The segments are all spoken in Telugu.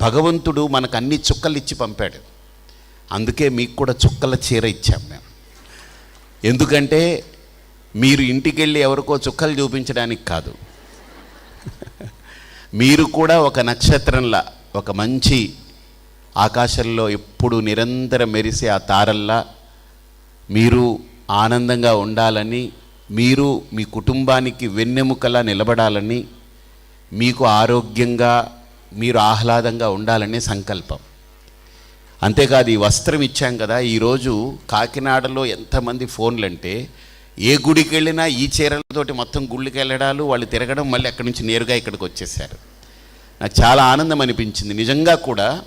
భగవంతుడు మనకు అన్ని చుక్కలు ఇచ్చి పంపాడు. అందుకే మీకు కూడా చుక్కల చీర ఇచ్చాం మేము. ఎందుకంటే మీరు ఇంటికి వెళ్ళి ఎవరికో చుక్కలు చూపించడానికి కాదు. మీరు కూడా ఒక నక్షత్రంలా ఒక మంచి ఆకాశంలో ఎప్పుడు నిరంతరం మెరిసే ఆ తారల్లా మీరు ఆనందంగా ఉండాలని మీరు మీ కుటుంబానికి వెన్నెముకలా నిలబడాలని మీకు ఆరోగ్యంగా మీరు ఆహ్లాదంగా ఉండాలనే సంకల్పం. అంతేకాదు ఈ వస్త్రం ఇచ్చాం కదా ఈరోజు కాకినాడలో ఎంతమంది ఫోన్లు అంటే ఏ గుడికి వెళ్ళినా ఈ చీరలతోటి మొత్తం గుళ్ళకి వెళ్ళడాలు వాళ్ళు తిరగడం మళ్ళీ అక్కడి నుంచి నేరుగా ఇక్కడికి వచ్చేసారు నాకు చాలా ఆనందం అనిపించింది. నిజంగా కూడా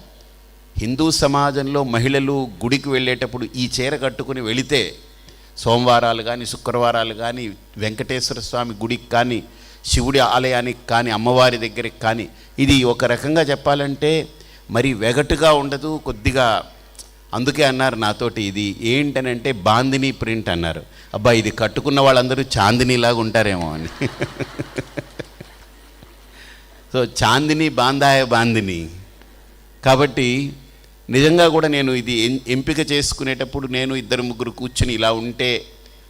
హిందూ సమాజంలో మహిళలు గుడికి వెళ్ళేటప్పుడు ఈ చీర కట్టుకుని వెళితే సోమవారాలు కానీ శుక్రవారాలు కానీ వెంకటేశ్వర స్వామి గుడికి కానీ శివుడి ఆలయానికి కానీ అమ్మవారి దగ్గరికి కానీ ఇది ఒక రకంగా చెప్పాలంటే మరి వెగటుగా ఉండదు కొద్దిగా అందుకే అన్నారు నాతోటి ఇది ఏంటనంటే బాందిని ప్రింట్ అన్నారు. అబ్బా ఇది కట్టుకున్న వాళ్ళందరూ చాందినీలాగా ఉంటారేమో అని. సో చాందిని బాందాయ బాందిని. కాబట్టి నిజంగా కూడా నేను ఇది ఎం- ఎంపిక చేసుకునేటప్పుడు నేను ఇద్దరు ముగ్గురు కూర్చుని ఇలా ఉంటే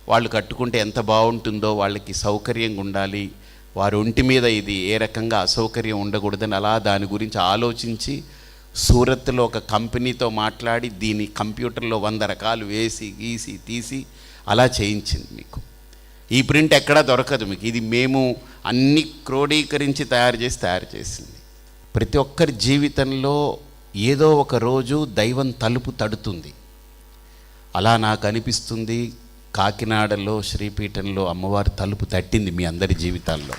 వాళ్ళు కట్టుకుంటే ఎంత బాగుంటుందో వాళ్ళకి సౌకర్యంగా ఉండాలి వారి ఒంటి మీద ఇది ఏ రకంగా అసౌకర్యం ఉండకూడదని అలా దాని గురించి ఆలోచించి సూరత్లో ఒక కంపెనీతో మాట్లాడి దీని కంప్యూటర్లో వంద రకాలు వేసి గీసి తీసి అలా చేయించింది మీకు. ఈ ప్రింట్ ఎక్కడా దొరకదు మీకు. ఇది మేము అన్ని క్రోడీకరించి తయారు చేసి తయారు చేసింది. ప్రతి ఒక్కరి జీవితంలో ఏదో ఒక రోజు దైవం తలుపు తడుతుంది. అలా నాకు అనిపిస్తుంది కాకినాడలో శ్రీపీఠంలో అమ్మవారి తలుపు తట్టింది మీ అందరి జీవితాల్లో.